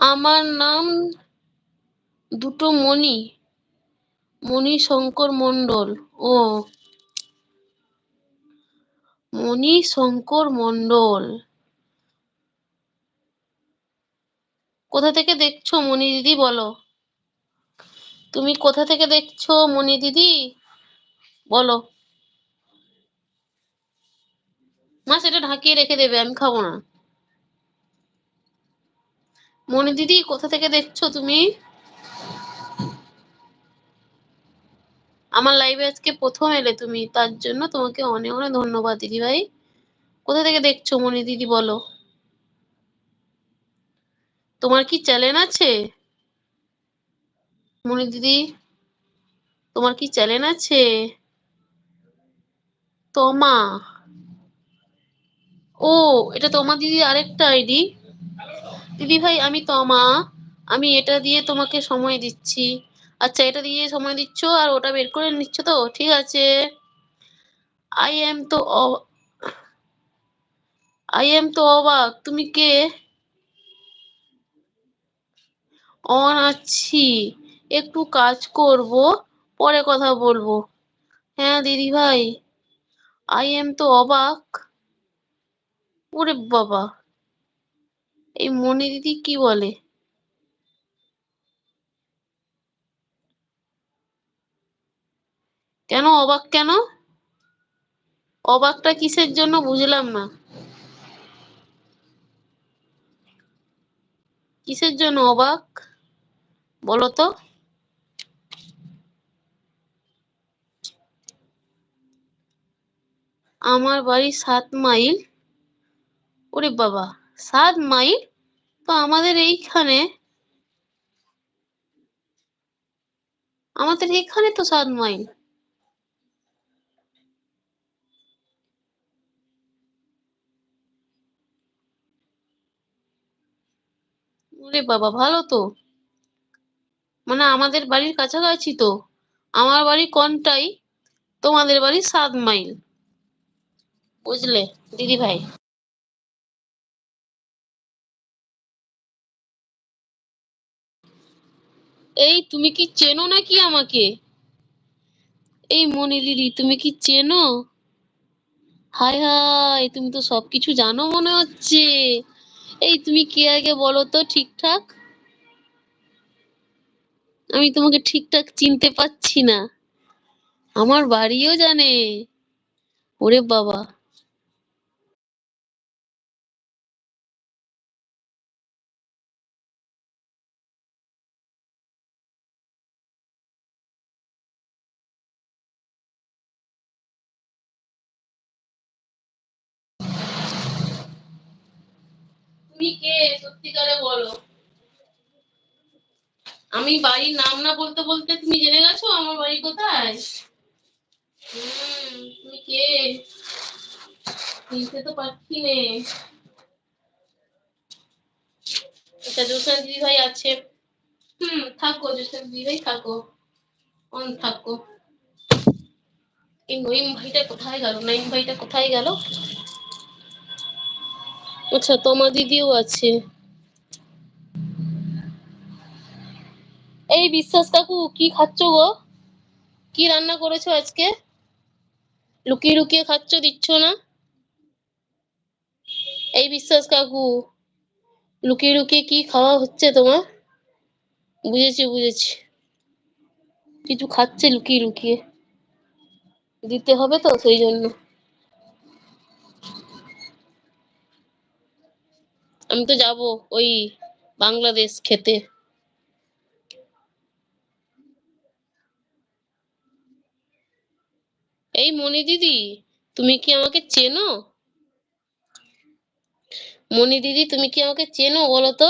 আমার নাম দুটো মণি মণি শঙ্কর মণ্ডল। ও মণি শঙ্কর মণ্ডল। কোথা থেকে দেখছ মণি দিদি বলো? তুমি কোথা থেকে দেখছ মণি দিদি? বলো। মা, সেটা ঢাকিয়ে রেখে দেবে, আমি খাব না। মণি দিদি, কোথা থেকে দেখছ তুমি? আমার লাইভে আজকে প্রথম এলে তুমি, তার জন্য তোমাকে অনেক অনেক ধন্যবাদ দিদি ভাই। কোথা থেকে দেখছ মণি দিদি, বলো? তোমার কি চ্যানেল আছে? মণি দিদি, তোমার কি চ্যানেল আছে? তমা। ও, এটা তোমার দিদি আরেকটা আইডি দিদি ভাই, আমি তমা আমি এটা দিয়ে তোমাকে সময় দিচ্ছি। আচ্ছা এটা দিয়ে সময় দিচ্ছ আর ওটা বের করে নিচ্ছ তো? ঠিক আছে। আই এম তো আই এম তো অবাক। তুমি কে? অন আছি। একটু কাজ করব, পরে কথা বলব। হ্যাঁ দিদি ভাই। আই এম তো অবাক। ওরে বাবা। এই মনি দিদি কি বলে? কেন অবাক কেন? অবাকটা কিসের জন্য বুঝলাম না। কিসের জন্য অবাক? বলো তো। আমার বাড়ি সাত মাইল। ওরে বাবা, সাত মাইল? তো আমাদের এইখানে আমাদের এখানে তো সাত মাইল। ওরে বাবা, ভালো তো। মানে আমাদের বাড়ির কাছাকাছি তো। আমার বাড়ি কনটাই? তোমাদের বাড়ি সাত মাইল। বুঝলে দিদি ভাই এই, তুমি কি চেনো নাকি আমাকে? এই মনি তুমি কি চেনো? হাই হাই তুমি তো সবকিছু জানো মনে হচ্ছে। এই, তুমি কে আগে বলো তো ঠিকঠাক? আমি তোমাকে ঠিকঠাক চিনতে পারছি না। আমার বাড়িও জানে। ওরে বাবা। তুমি কে? সত্যিকারে বলো। আমি বাড়ির নাম না বলতে বলতে তুমি জেনে গেছো আমার বাড়ি কোথায়? হুম, তুমি কে? চিনতে তো পারছি নে। আচ্ছা দিদি ভাই আছে। হুম, থাকো জোসনা দিদি ভাই, থাকো। অন, থাকো। এই নইম ভাইটা কোথায় গেল? নইম ভাইটা কোথায় গেল? আচ্ছা তোমার দিদিও আছে। এই বিশ্বাস কাকু, কি খাচ্ছ গো? কি রান্না করেছ আজকে? লুকিয়ে লুকিয়ে খাচ্ছ, দিচ্ছ না? এই বিশ্বাস কাকু, লুকিয়ে লুকিয়ে কি খাওয়া হচ্ছে তোমার? বুঝেছি বুঝেছি। কিছু খাচ্ছে লুকিয়ে লুকিয়ে। দিতে হবে তো সেই জন্য। আমি তো যাব ওই বাংলাদেশ খেতে। এই মনি দিদি, তুমি কি আমাকে চেনো? মনি দিদি, তুমি কি আমাকে চেনো বলো তো?